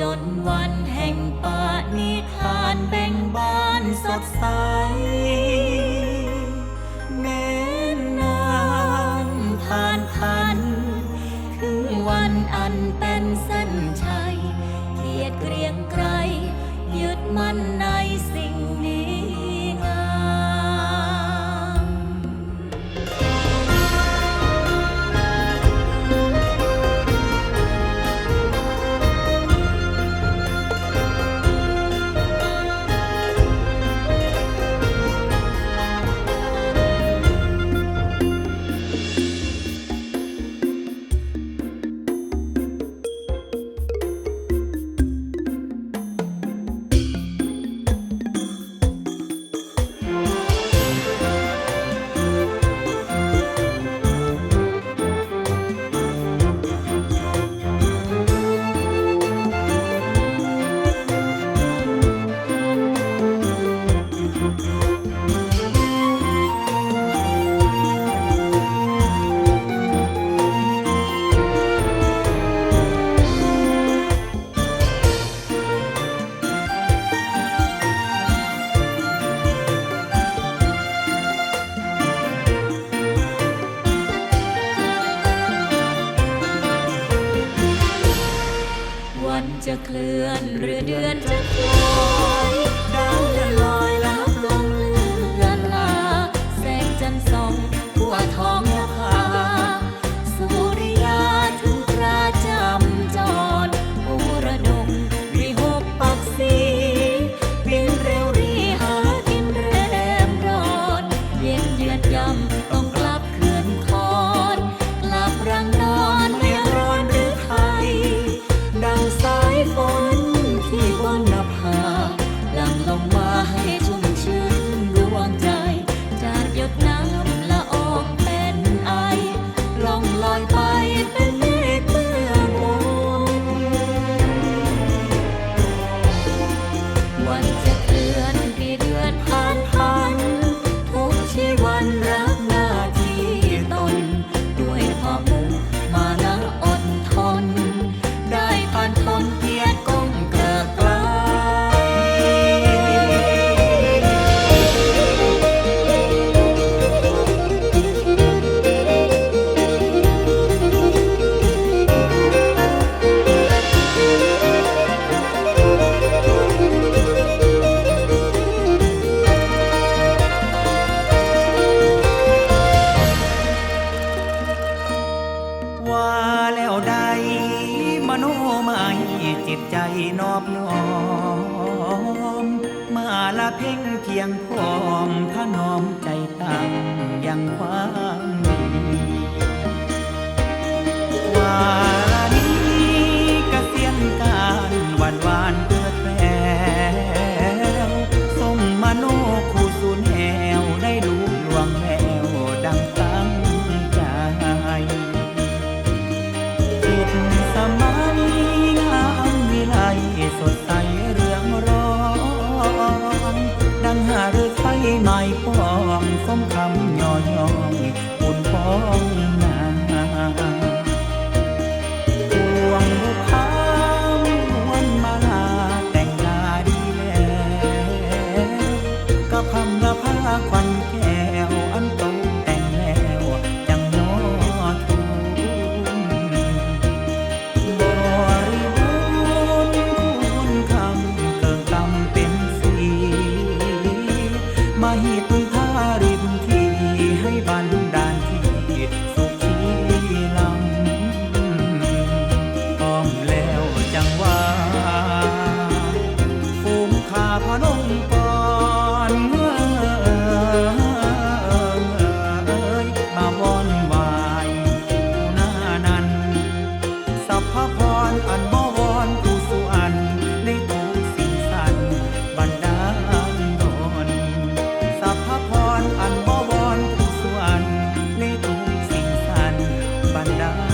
จนวันแห่งปานิธานแบ่งบานสดใสแม้นานผ่านพัน ถึงวันอันเป็นเส้นชัยเกียรติเกรียงไกรยึดมั่น ว่าแล้วใดมโนไม่จิตใจนอบน้อม มาละเพ่งเพียงพร้อมถนอมใจตั้งยังความดีว่า่องคุณป้อง love.